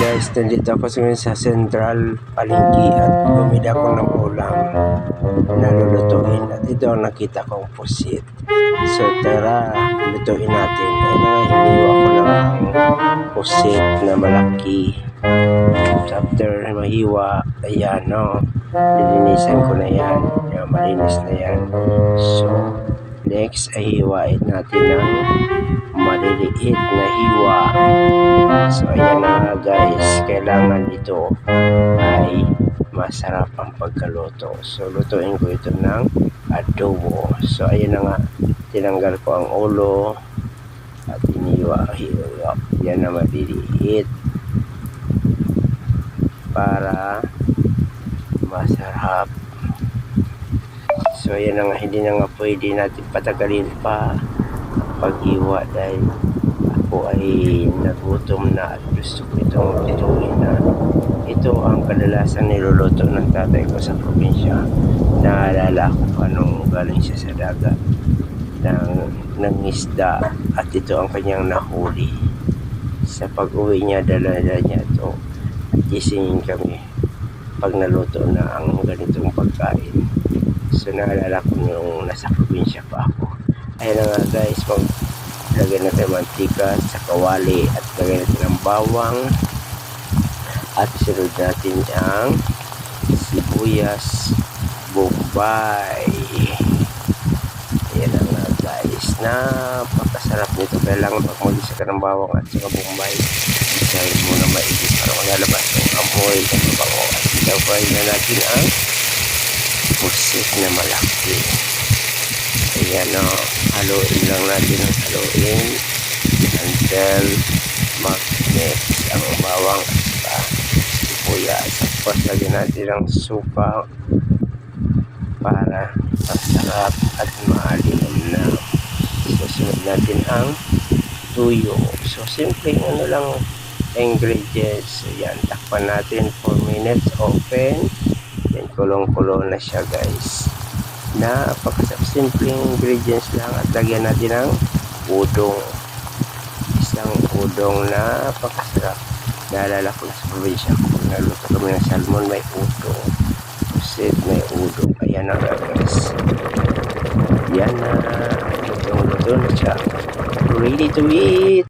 guys, nandito ako sa, sa Central Palengke at bumili ako ng ulam na lulutuin at ito ang nakita kong pusit. So tara, lutuin natin. Ayun na nga, hiniwa ko lang ang pusit na malaki. After mahiwa, ayan no, lilinisan ko na yan. Yan, malinis na yan. So, next ay hiwain natin ng maliliit na hiwa. So ayan na nga guys, kailangan ito ay masarap ang pagkaluto. So lutuin ko ito ng adobo. So ayan na nga, tinanggal ko ang ulo at iniwa, hiwa. Yan na maliliit para masarap. So ayan na nga, hindi na nga pwede natin patagalin pa paghiwa dahil ako ay nagutom na at gusto ko itong lutuin na ito ang kadalasan niluluto ng tatay ko sa probinsya. Naalala ko pa nung galing siya sa dagat ng, ng isda at ito ang kanyang nahuli. Sa pag-uwi niya dala-dala niya ito. At gisingin kami pag naluto na ang ganitong pagkain naalala ko nung nasa probinsya pa ako. Ayun na nga guys mag lagyan natin mantika sa kawali at lagyan natin ng bawang. At sunod natin ang sibuyas. Bombay ayan na nga guys. Napakasarap nito. Kailangan pag mag-isa ka ng bawang at saka bombay isahin mo na maigit para malalabas yung amoy ng mabango. At ilagay na natin ang pusit na malaki Ayan o, haluin lang natin ang haluin until mag-mix ang bawang at saka sibuyas. Tapos lagyan natin ang suka para masarap at maalim na. Susunod natin ang tuyo. So, simple ano lang ingredients. So, yan, takpan natin 4 minutes open. Yan, kulong-kulong na siya guys. Napakasarap simpleng ingredients lang at lagyan natin ng udong. Isang udong na napakasarap. Naalala ko sa probinsya ko naluto kami ng salmon may udong. Pusit may udong. Ayan na guys. Yan na. Lutong luto na siya. Ready to eat